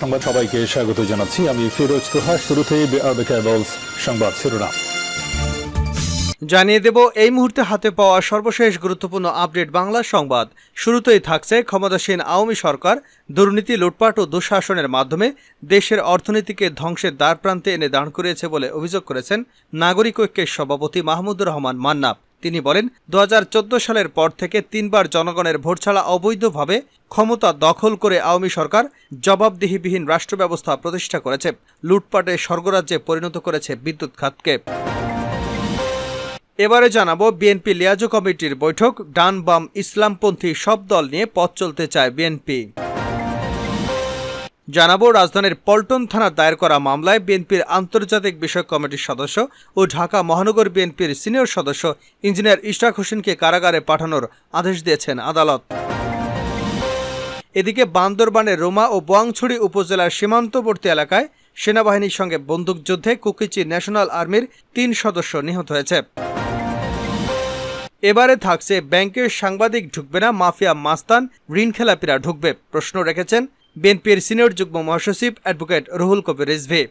সংবাদ সবাইকে স্বাগত জানাচ্ছি। আমি ফিরোজ তোহা শুরুতেই সংবাদ শিরোনাম। জানিয়ে দেব, এই মুহূর্তে হাতে পাওয়া সর্বশেষ গুরুত্বপূর্ণ আপডেট বাংলা সংবাদ। শুরুতেই থাকছে ক্ষমতাসীন আওয়ামী সরকার, দুর্নীতি, লুটপাট ও দুঃশাসনের মাধ্যমে দেশের অর্থনীতিকে ধ্বংসের দ্বার প্রান্তে এনে দাঁড় করিয়েছে বলে অভিযোগ করেছেন নাগরিক ঐক্যের সভাপতি মাহমুদুর রহমান মান্না তিনি বলেন দু হাজার চোদ্দ সালের পর থেকে তিনবার জনগণের ভোট ছাড়া অবৈধভাবে ক্ষমতা দখল করে আওয়ামী সরকার জবাবদিহিবিহীন রাষ্ট্র ব্যবস্থা প্রতিষ্ঠা করেছে। লুটপাটে স্বর্গরাজ্যে পরিণত করেছে বিদ্যুৎ খাতকে। এবারে জানাব, বিএনপি লিয়াজো কমিটির বৈঠক, ডান বাম ইসলামপন্থী সব দল নিয়ে পথ চলতে চায় বিএনপি। জানাব রাজধানীর পল্টন থানার দায়ের করা মামলায় বিএনপির আন্তর্জাতিক বিষয়ক কমিটির সদস্য ও ঢাকা মহানগর বিএনপির সিনিয়র সদস্য ইঞ্জিনিয়ার ইশরাক হোসেনকে কারাগারে পাঠানোর আদেশ দিয়েছেন আদালত। এদিকে বান্দরবানের রোমা ও বোয়াংছড়ি উপজেলার সীমান্তবর্তী এলাকায় সেনাবাহিনীর সঙ্গে বন্দুকযুদ্ধে কুকিচি ন্যাশনাল আর্মির তিন সদস্য নিহত হয়েছে। এবারে থাকছে ব্যাংকের সাংবাদিক ঢুকবে না, মাফিয়া মাস্তান ঋণ খেলাপিরা ঢুকবে, প্রশ্ন রেখেছেন বিএনপির সিনিয়র যুগ্ম মহাসচিব অ্যাডভোকেট রুহুল কবির রিজভি।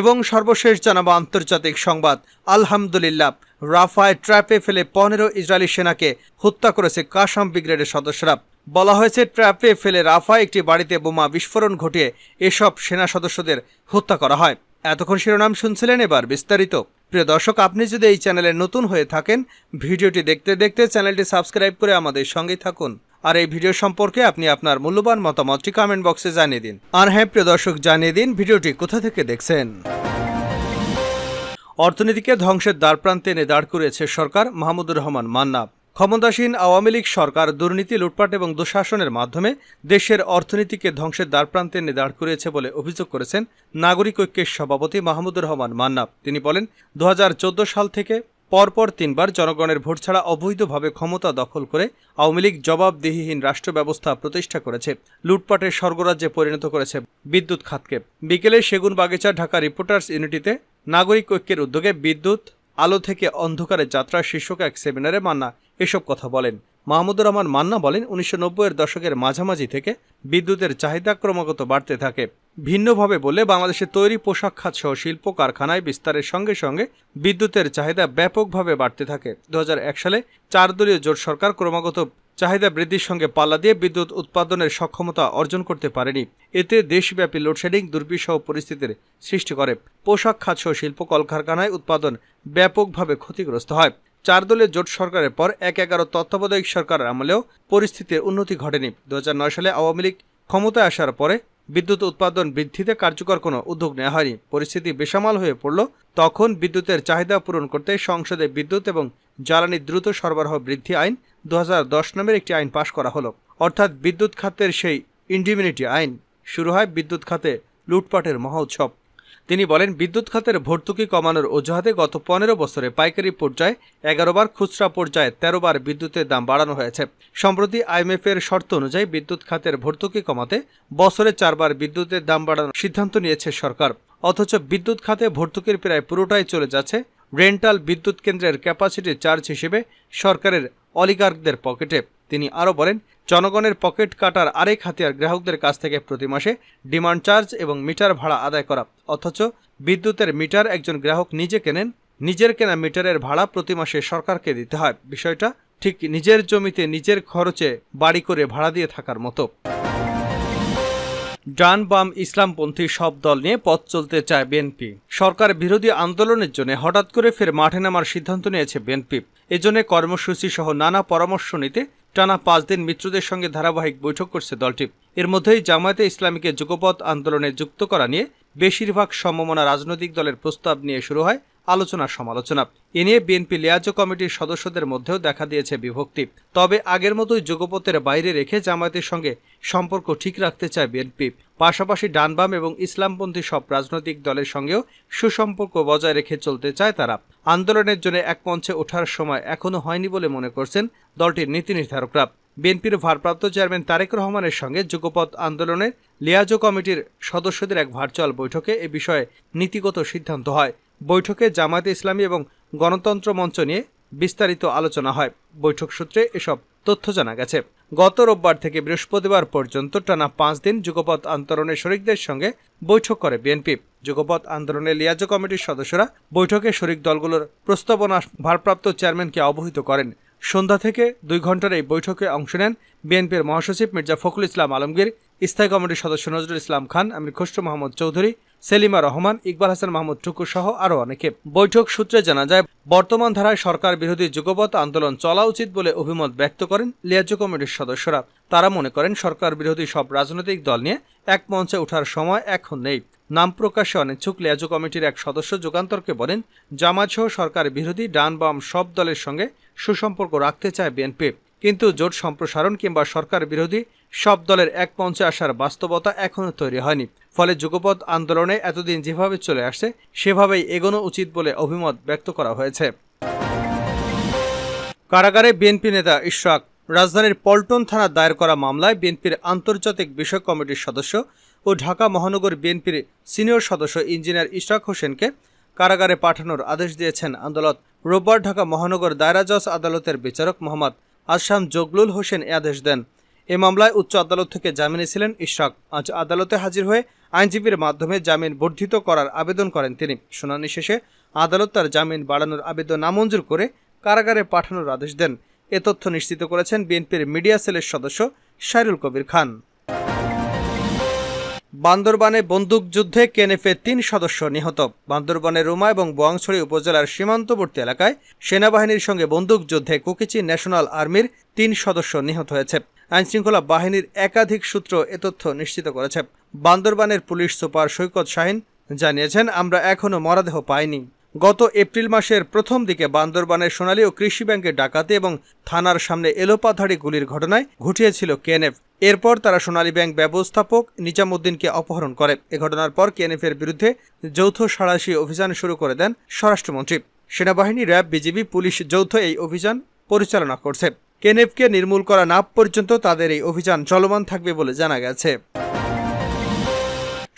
এবং সর্বশেষ জানাব আন্তর্জাতিক সংবাদ। আলহামদুলিল্লাহ, রাফায় ট্র্যাপে ফেলে পনেরো ইসরায়েলি সেনাকে হত্যা করেছে কাসাম ব্রিগেডের সদস্যরা। বলা হয়েছে, ট্র্যাপে ফেলে রাফা একটি বাড়িতে বোমা বিস্ফোরণ ঘটিয়ে এসব সেনা সদস্যদের হত্যা করা হয়। এতক্ষণ শিরোনাম শুনছিলেন এবার বিস্তারিত। প্রিয় দর্শক, আপনি যদি এই চ্যানেলে নতুন হয়ে থাকেন, ভিডিওটি দেখতে দেখতে চ্যানেলটি সাবস্ক্রাইব করে আমাদের সঙ্গেই থাকুন। আর এই ভিডিও সম্পর্কে আপনি আপনার মূল্যবান মতামতটি কমেন্ট বক্সে জানিয়ে দিন। আর হ্যাঁ প্রিয় দর্শক, জানিয়ে দিন ভিডিওটি কোথা থেকে দেখছেন। অর্থনীতিকে ধ্বংসের দ্বারপ্রান্তে এনে দাঁড় করেছে সরকার মাহমুদুর রহমান মান্না। ক্ষমতাসীন আওয়ামী লীগ সরকার দুর্নীতি, লুটপাট এবং দুঃশাসনের মাধ্যমে দেশের অর্থনীতিকে ধ্বংসের দ্বারপ্রান্তে এনে দাঁড় করিয়েছে বলে অভিযোগ করেছেন নাগরিক ঐক্যের সভাপতি মাহমুদুর রহমান মান্না। তিনি বলেন দু হাজার চোদ্দ সাল থেকে পরপর তিনবার জনগণের ভোট ছাড়া অবৈধভাবে ক্ষমতা দখল করে আওয়ামী লীগ জবাবদিহিহীন রাষ্ট্র ব্যবস্থা প্রতিষ্ঠা করেছে। লুটপাটের স্বর্গরাজ্যে পরিণত করেছে বিদ্যুৎ খাতকে। বিকেলে সেগুন বাগিচা ঢাকা রিপোর্টার্স ইউনিটিতে নাগরিক ঐক্যের উদ্যোগে বিদ্যুৎ, আলো থেকে অন্ধকারের যাত্রা শীর্ষক এক সেমিনারে মান্না এসব কথা বলেন। মাহমুদুর রহমান মান্না বলেন, উনিশশো নব্বইয়ের দশকের মাঝামাঝি থেকে বিদ্যুতের চাহিদা ক্রমাগত বাড়তে থাকে। ভিন্নভাবে বলে বাংলাদেশের তৈরি পোশাক খাত সহ শিল্প কারখানায় বিস্তারের সঙ্গে সঙ্গে বিদ্যুতের চাহিদা ব্যাপকভাবে বাড়তে থাকে। দু হাজার এক সালে চার দলীয় জোট সরকার ক্রমাগত চাহিদা বৃদ্ধির সঙ্গে পাল্লা দিয়ে বিদ্যুৎ উৎপাদনের সক্ষমতা অর্জন করতে পারেনি। এতে দেশব্যাপী লোডশেডিং, দুর্বিষহ পরিস্থিতির সৃষ্টি করে। পোশাক খাত সহ শিল্প কলকারখানায় উৎপাদন ব্যাপকভাবে ক্ষতিগ্রস্ত হয়। চার দলের জোট সরকারের পর এক এগারো তত্ত্বাবধায়ক সরকারের আমলেও পরিস্থিতির উন্নতি ঘটেনি। দু হাজার নয় সালে আওয়ামী লীগ ক্ষমতায় আসার পরে বিদ্যুৎ উৎপাদন বৃদ্ধিতে কার্যকর কোনো উদ্যোগ নেওয়া হয়নি। পরিস্থিতি বেসামাল হয়ে পড়ল। তখন বিদ্যুতের চাহিদা পূরণ করতে সংসদে বিদ্যুৎ এবং জ্বালানি দ্রুত সরবরাহ বৃদ্ধি আইন দু নামের একটি আইন পাশ করা হলো। অর্থাৎ বিদ্যুৎ খাতের সেই ইন্ডিমিনিটি আইন শুরু হয় বিদ্যুৎ খাতে লুটপাটের মহোৎসব। তিনি বলেন, বিদ্যুৎ খাতের ভর্তুকি কমানোর অজুহাতে গত পনেরো বছরে পাইকারি পর্যায়ে এগারোবার খুচরা পর্যায়ে তেরোবার বিদ্যুতের দাম বাড়ানো হয়েছে। সম্প্রতি আইএমএফ এর শর্ত অনুযায়ী বিদ্যুৎ খাতের ভর্তুকি কমাতে বছরে চারবার বিদ্যুতের দাম বাড়ানোর সিদ্ধান্ত নিয়েছে সরকার। অথচ বিদ্যুৎ খাতে ভর্তুকির প্রায় পুরোটাই চলে যাচ্ছে রেন্টাল বিদ্যুৎ কেন্দ্রের ক্যাপাসিটি চার্জ হিসেবে সরকারের অলিগার্কদের পকেটে। তিনি আরও বলেন, জনগণের পকেট কাটার আরেক হাতিয়ার গ্রাহকদের কাছ থেকে প্রতি মাসে ডিমান্ড চার্জ এবং মিটার ভাড়া আদায় করা, অথচ বিদ্যুতের মিটার একজন গ্রাহক নিজে কেনেন, নিজের কেনা মিটারের ভাড়া প্রতি মাসে সরকারকে দিতে হয়। বিষয়টা ঠিক নিজের জমিতে নিজের খরচে বাড়ি করে ভাড়া দিয়ে থাকার মতো। ডান বাম ইসলামপন্থী সব দল নিয়ে পথ চলতে চায় বিএনপি। সরকার বিরোধী আন্দোলনের জন্য হঠাৎ করে ফের মাঠে নামার সিদ্ধান্ত নিয়েছে বিএনপি। এজন্য কর্মসূচি সহ নানা পরামর্শ নিতে টানা পাঁচ দিন মিত্রদের সঙ্গে ধারাবাহিক বৈঠক করছে দলটি। এর মধ্যেই জামায়াতে ইসলামীকে যুগপথ আন্দোলনে যুক্ত করা নিয়ে বেশিরভাগ সম্ভাবনা রাজনৈতিক দলের প্রস্তাব নিয়ে শুরু হয়। আলোচনা সমালোচনা। এ নিয়ে বিএনপি লিয়াজো কমিটির সদস্যদের মধ্যেও দেখা দিয়েছে বিভক্তি। তবে আগের মতোই যুগপথের বাইরে রেখে জামায়াতের সঙ্গে সম্পর্ক ঠিক রাখতে চায় বিএনপি। পাশাপাশি ডানবাম এবং ইসলামপন্থী সব রাজনৈতিক দলের সঙ্গেও সুসম্পর্ক বজায় রেখে চলতে চায় তারা। আন্দোলনের জন্য এক মঞ্চে ওঠার সময় এখনও হয়নি বলে মনে করছেন দলটির নীতি নির্ধারকরা। বিএনপির ভারপ্রাপ্ত চেয়ারম্যান তারেক রহমানের সঙ্গে যুগপথ আন্দোলনের লিয়াজো কমিটির সদস্যদের এক ভার্চুয়াল বৈঠকে এ বিষয়ে নীতিগত সিদ্ধান্ত হয়। বৈঠকে জামায়াতে ইসলামী এবং গণতন্ত্র মঞ্চ নিয়ে বিস্তারিত আলোচনা হয়। বৈঠক সূত্রে এসব তথ্য জানা গেছে। গত রোববার থেকে বৃহস্পতিবার পর্যন্ত টানা পাঁচ দিন যুগপথ আন্দোলনের শরিকদের সঙ্গে বৈঠক করে বিএনপি। যুগপথ আন্দোলনের লিয়াজ কমিটির সদস্যরা বৈঠকে শরিক দলগুলোর প্রস্তাবনা ভারপ্রাপ্ত চেয়ারম্যানকে অবহিত করেন। সন্ধ্যা থেকে দুই ঘণ্টার এই বৈঠকে অংশ নেন বিএনপির মহাসচিব মির্জা ফখরুল ইসলাম আলমগীর, স্থায়ী কমিটির সদস্য নজরুল ইসলাম খান, আমির খসরু মোহাম্মদ চৌধুরী সেলিমা রহমান, ইকবাল হাসান মাহমুদ টুকু সহ আরও অনেকে। বৈঠক সূত্রে জানা যায়, বর্তমান ধারায় সরকার বিরোধী যুগপৎ আন্দোলন চলা উচিত বলে অভিমত ব্যক্ত করেন লিয়াজু কমিটির সদস্যরা। তারা মনে করেন, সরকার বিরোধী সব রাজনৈতিক দল নিয়ে এক মঞ্চে ওঠার সময় এখন নেই। নাম প্রকাশে অনিচ্ছুক লিয়াজু কমিটির এক সদস্য যুগান্তরকে বলেন জামাত সহ সরকার বিরোধী ডান বাম সব দলের সঙ্গে সুসম্পর্ক রাখতে চায় বিএনপি। কিন্তু জোট সম্প্রসারণ কিংবা সরকার বিরোধী সব দলের এক মঞ্চে আসার বাস্তবতা এখনও তৈরি হয়নি। ফলে যুগপৎ আন্দোলনে এতদিন যেভাবে চলে আসছে, সেভাবেই এগোনো উচিত বলে অভিমত ব্যক্ত করা হয়েছে। কারাগারে বিএনপি নেতা ইশরাক, রাজধানীর পল্টন থানার দায়ের করা মামলায় বিএনপির আন্তর্জাতিক বিষয় কমিটির সদস্য ও ঢাকা মহানগর বিএনপির সিনিয়র সদস্য ইঞ্জিনিয়ার ইশরাক হোসেনকে কারাগারে পাঠানোর আদেশ দিয়েছেন আদালত। রোববার ঢাকা মহানগর দায়রা জজ আদালতের বিচারক মোহাম্মদ আসাম জগলুল হোসেন এ আদেশ দেন। এ মামলায় উচ্চ আদালত থেকে জামিনে ছিলেন ইশরাক। আজ আদালতে হাজির হয়ে আইনজীবীর মাধ্যমে জামিন বর্ধিত করার আবেদন করেন তিনি। শুনানি শেষে আদালত তার জামিন বাড়ানোর আবেদন নামঞ্জুর করে কারাগারে পাঠানোর আদেশ দেন। এ তথ্য নিশ্চিত করেছেন বিএনপির মিডিয়া সেলের সদস্য শাইরুল কবির খান। বান্দরবানে বন্দুকযুদ্ধে কেনেফে তিন সদস্য নিহত। বান্দরবানের রুমা এবং বোয়াংছড়ি উপজেলার সীমান্তবর্তী এলাকায় সেনাবাহিনীর সঙ্গে বন্দুকযুদ্ধে কুকিচি ন্যাশনাল আর্মির তিন সদস্য নিহত হয়েছে। আইনশৃঙ্খলা বাহিনীর একাধিক সূত্র এ তথ্য নিশ্চিত করেছে। বান্দরবানের পুলিশ সুপার সৈকত শাহিন জানিয়েছেন, আমরা এখনও মরদেহ পাইনি। গত এপ্রিল মাসের প্রথম দিকে বান্দরবানের সোনালী ও কৃষি ব্যাংকের ডাকাতি এবং থানার সামনে এলোপাথাড়ি গুলির ঘটনায় ঘটিয়েছিল কেএনএফ। এরপর তারা সোনালী ব্যাংক ব্যবস্থাপক নিজামুদ্দিনকে অপহরণ করে। এ ঘটনার পর কেএনএফের বিরুদ্ধে যৌথ সাড়াশি অভিযান শুরু করে দেন স্বরাষ্ট্রমন্ত্রী। সেনাবাহিনী, র্যাব, বিজিবি, পুলিশ যৌথ এই অভিযান পরিচালনা করছে। কেএনএফকে নির্মূল করা না পর্যন্ত তাদের এই অভিযান চলমান থাকবে বলে জানা গেছে।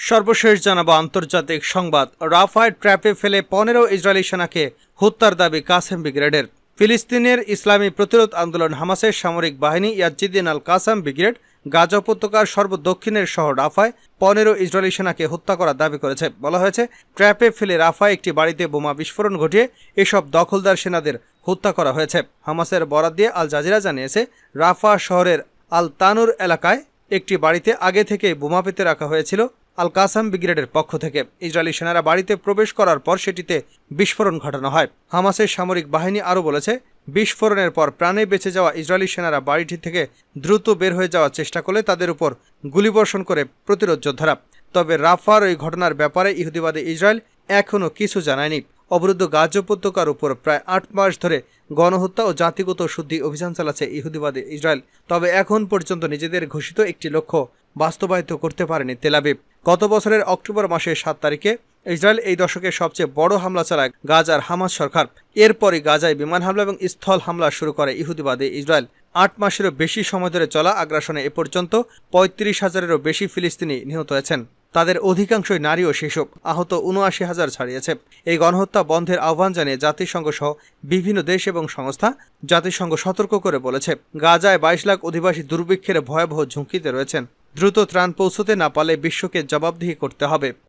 সর্বশেষ জানাব আন্তর্জাতিক সংবাদ। রাফায় ট্র্যাপে ফেলে পনেরো ইসরায়েলি সেনাকে হত্যার দাবি কাসেম ব্রিগেডের। ফিলিস্তিনের ইসলামী প্রতিরোধ আন্দোলন হামাসের সামরিক বাহিনী ইয়াজিদ্দিন আল কাসাম ব্রিগেড গাজা উপত্যকার সর্বদক্ষিণের শহর রাফায় পনেরো ইসরায়েলি সেনাকে হত্যা করার দাবি করেছে। বলা হয়েছে, ট্র্যাপে ফেলে রাফায় একটি বাড়িতে বোমা বিস্ফোরণ ঘটিয়ে এসব দখলদার সেনাদের হত্যা করা হয়েছে। হামাসের বরাদ দিয়ে আল জাজিরা জানিয়েছে, রাফা শহরের আল তানুর এলাকায় একটি বাড়িতে আগে থেকে বোমা পেতে রাখা হয়েছিল আল কাসাম ব্রিগেডের পক্ষ থেকে। ইসরায়েলি সেনারা বাড়িতে প্রবেশ করার পর সেটিতে বিস্ফোরণ ঘটানো হয়। হামাসের সামরিক বাহিনী আরও বলেছে, বিস্ফোরণের পর প্রাণে বেঁচে যাওয়া ইসরায়েলি সেনারা বাড়িটি থেকে দ্রুত বের হয়ে যাওয়ার চেষ্টা করলে তাদের উপর গুলিবর্ষণ করে প্রতিরোধ যোদ্ধারা। তবে রাফার ওই ঘটনার ব্যাপারে ইহুদিবাদী ইসরায়েল এখনও কিছু জানায়নি। অবরুদ্ধ গাজ উপত্যকার উপর প্রায় আট মাস ধরে গণহত্যা ও জাতিগত শুদ্ধি অভিযান চালাচ্ছে ইহুদিবাদী ইসরায়েল। তবে এখন পর্যন্ত নিজেদের ঘোষিত একটি লক্ষ্য বাস্তবায়িত করতে পারেনি তেলাবিব গত বছরের অক্টোবর মাসের সাত তারিখে ইসরায়েল এই দশকের সবচেয়ে বড় হামলা চালায় গাজার হামাস সরকার। এরপরই গাজায় বিমান হামলা এবং স্থল হামলা শুরু করে ইহুদিবাদী ইসরায়েল। আট মাসেরও বেশি সময় ধরে চলা আগ্রাসনে এ পর্যন্ত পঁয়ত্রিশ হাজারেরও বেশি ফিলিস্তিনি নিহত হয়েছেন। তাদের অধিকাংশই নারী ও শিশু আহত উনআশি হাজার ছাড়িয়েছে। এই গণহত্যা বন্ধের আহ্বান জানিয়ে জাতিসংঘ সহ বিভিন্ন দেশ এবং সংস্থা জাতিসংঘ সতর্ক করে বলেছে, গাজায় বাইশ লাখ অধিবাসী দুর্ভিক্ষের ভয়াবহ ঝুঁকিতে রয়েছেন। দ্রুত ত্রাণ পৌঁছতে না পারলে বিশ্বকে জবাবদিহি করতে হবে।